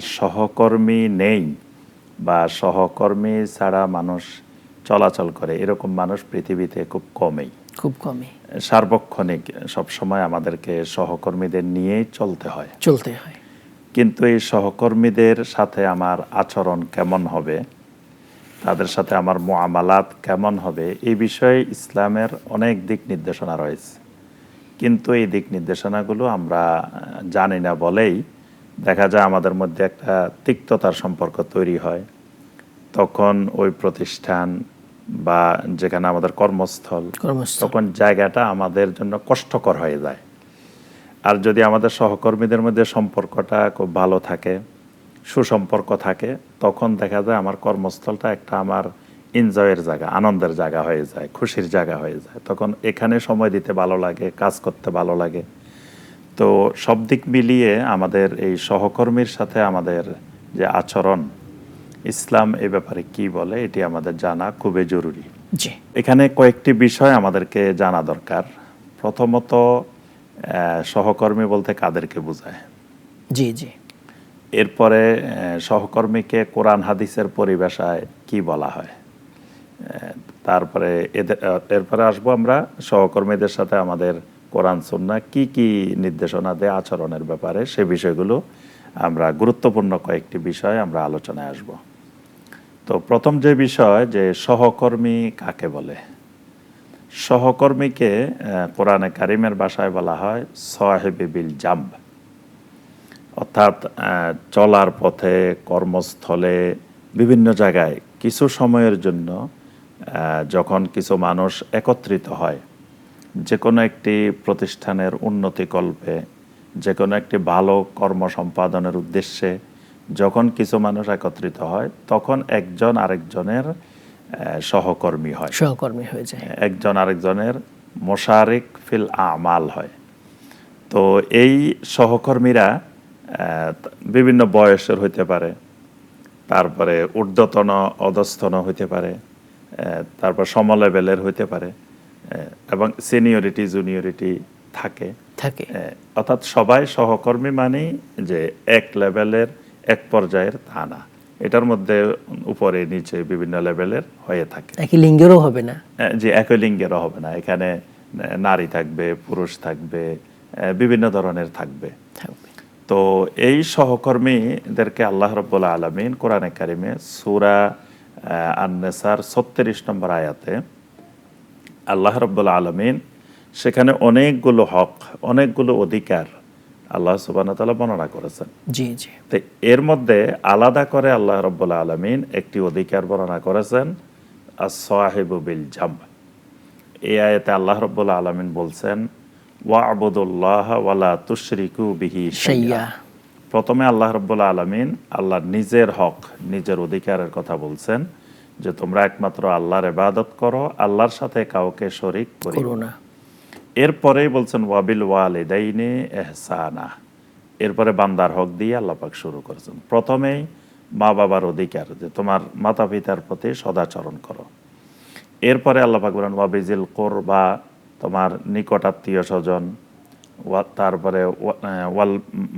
সহকর্মী নেই বা সহকর্মী ছাড়া মানুষ চলাচল করে। এরকম মানুষ পৃথিবীতে খুব কমই। খুব কমই। সার্বক্ষণিক সবসময় আমাদেরকে সহকর্মীদের নিয়েই চলতে হয়। চলতে হয়। কিন্তু এই সহকর্মীদের সাথে আমার আচরণ কেমন হবে? তাদের সাথে আমার মোয়ামালাত কেমন হবে? এই বিষয়ে ইসলামের অনেক দিক নির্দেশনা রয়েছে। কিন্তু এই দিক নির্দেশনাগুলো আমরা জানি না বলেই দেখা যায় আমাদের মধ্যে একটা তিক্ততার সম্পর্ক তৈরি হয়। তখন ওই প্রতিষ্ঠান বা যেখানে আমাদের কর্মস্থল তখন জায়গাটা আমাদের জন্য কষ্টকর হয়ে যায়। আর যদি আমাদের সহকর্মীদের মধ্যে সম্পর্কটা খুব ভালো থাকে সুসম্পর্ক থাকে তখন দেখা যায় আমার কর্মস্থলটা একটা আমার এনজয়ের জায়গা আনন্দের জায়গা হয়ে যায় খুশির জায়গা হয়ে যায়। তখন এখানে সময় দিতে ভালো লাগে কাজ করতে ভালো লাগে। তো সব দিক মিলিয়ে আমাদের এই সহকর্মীর সাথে আমাদের যে আচরণ ইসলাম এ ব্যাপারে কি বলে এটি আমাদের জানা খুবই জরুরি। জি। এখানে কয়েকটি বিষয় আমাদেরকে জানা দরকার। প্রথমত সহকর্মী বলতে কাদেরকে বোঝায়? জি জি। এরপরে সহকর্মীকে কোরআন হাদিসের পরিভাষায় কি বলা হয়? তারপরে এদের এরপরে আসব আমরা সহকর্মীদের সাথে আমাদের কোরআন সুন্না কি কি নির্দেশনা দেয় আচরণের ব্যাপারে সে বিষয়গুলো আমরা গুরুত্বপূর্ণ কয়েকটি বিষয় আমরা আলোচনায় আসব। তো প্রথম যে বিষয় যে সহকর্মী কাকে বলে? সহকর্মীকে কোরআনে কারিমের বাসায় বলা হয় সাহেবে বিল জাম্ব। অর্থাৎ চলার পথে, কর্মস্থলে, বিভিন্ন জায়গায় কিছু সময়ের জন্য যখন কিছু মানুষ একত্রিত হয় যে কোনো একটি প্রতিষ্ঠানের উন্নতিকল্পে যে কোনো একটি ভালো কর্ম সম্পাদনের উদ্দেশ্যে যখন কিছু মানুষ একত্রিত হয় তখন একজন আরেকজনের সহকর্মী হয়। সহকর্মী হয়ে যায়। একজন আরেকজনের মোশারিক ফিল আমাল হয়। তো এই সহকর্মীরা বিভিন্ন বয়সের হইতে পারে তারপরে ঊর্ধ্বতন অধস্তন হইতে পারে তারপর সমলেবেলের হইতে পারে এবং সিনিয়রিটি জুনিয়রিটি থাকে। থাকে। অর্থাৎ সবাই সহকর্মী মানেই যে এক লেভেলের এক পর্যায়ের তা না। এটার মধ্যে উপরে নিচে বিভিন্ন লেভেলের হয়ে থাকে। একই লিঙ্গেরও হবে না। যে একই লিঙ্গেরও হবে না। এখানে নারী থাকবে পুরুষ থাকবে বিভিন্ন ধরনের থাকবে। থাকবে। তো এই সহকর্মীদেরকে আল্লাহ রব্বুল আলমিন কোরআনে কারিমে সুরা আন্নেসার ছত্রিশ নম্বর আয়াতে আল্লাহ রব্বুল আলমিন সেখানে অনেকগুলো হক অনেকগুলো অধিকার আল্লাহ সুবান তালা বর্ণনা করেছেন। জি জি। তো এর মধ্যে আলাদা করে আল্লাহ রব্বুল আলমিন একটি অধিকার বর্ণনা করেছেন সাহেব বিল জাম এই আয়াতে আল্লাহ রব্বুল আলমিন বলছেন ওয়া আবুদুল্লাহ ওয়ালা তুশরিকু বিহি সাইয়া প্রথমে আল্লাহ রব্বুল আলমিন আল্লাহ নিজের হক নিজের অধিকারের কথা বলছেন। যে তোমরা একমাত্র আল্লাহর ইবাদত করো আল্লাহর সাথে কাউকে শরিক করি করো না। এরপরেই বলছেন ওয়াবিল ওয়ালিদাইনে এহসানা এরপরে বান্দার হক দিয়ে আল্লাপাক শুরু করেছেন। প্রথমেই মা বাবার অধিকার যে তোমার মাতা পিতার প্রতি সদাচরণ করো। এরপরে আল্লাপাক বলেন ওয়াবিজিল কোরবা তোমার নিকটাত্মীয় স্বজন। তারপরে ওয়াল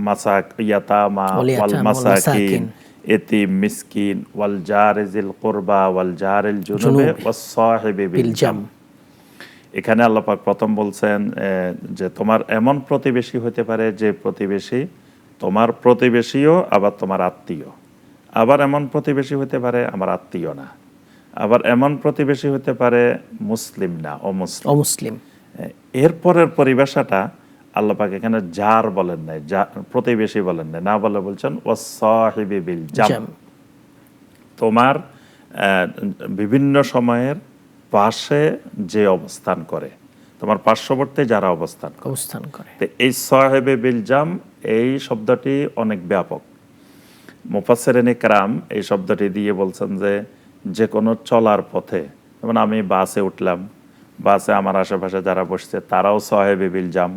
মাসাক ইয়াতামা ওয়াল ওয়াল মাসাকিন। এতিম মিসকিন ওয়াল জারিজিল কোরবা ওয়াল জারিল জুনুবে জুনুবে। ওয়াস সাহিবি বিল বিল জাম। জাম এখানে আল্লাপাক প্রথম বলছেন যে তোমার এমন প্রতিবেশী হতে পারে যে প্রতিবেশী তোমার প্রতিবেশীও আবার তোমার আত্মীয় আবার এমন প্রতিবেশী হতে পারে আমার আত্মীয় না আবার এমন প্রতিবেশী হতে পারে মুসলিম না অমুসলিম অমুসলিম এরপরের পরিভাষাটা আল্লাপাক এখানে যার বলেন নাই যা প্রতিবেশী বলেন নাই না বলে বলছেন ও সাহিবি বিল জাম। জাম। তোমার বিভিন্ন সময়ের পাশে যে অবস্থান করে তোমার পার্শ্ববর্তী যারা অবস্থান অবস্থান করে। তো এই সাহেবে বিলজাম এই শব্দটি অনেক ব্যাপক। মুফাসেরেনে কারাম এই শব্দটি দিয়ে বলছেন যে যে কোনো চলার পথে যেমন আমি বাসে উঠলাম বাসে আমার আশেপাশে যারা বসছে তারাও সাহেবে বিলজাম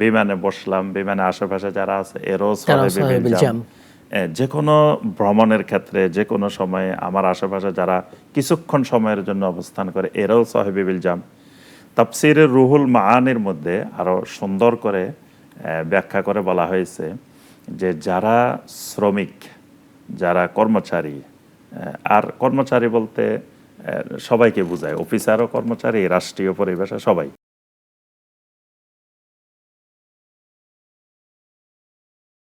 বিমানে বসলাম বিমানে আশেপাশে যারা আছে এরও যে কোনো ভ্রমণের ক্ষেত্রে যে কোনো সময়ে আমার আশেপাশে যারা কিছুক্ষণ সময়ের জন্য অবস্থান করে এরাও সাহেবে বিলজাম তাফসিরের রুহুল মাআনের মধ্যে আরও সুন্দর করে ব্যাখ্যা করে বলা হয়েছে যে যারা শ্রমিক যারা কর্মচারী আর কর্মচারী বলতে সবাইকে বোঝায়। অফিসারও কর্মচারী রাষ্ট্রীয় পরিবেশে সবাই।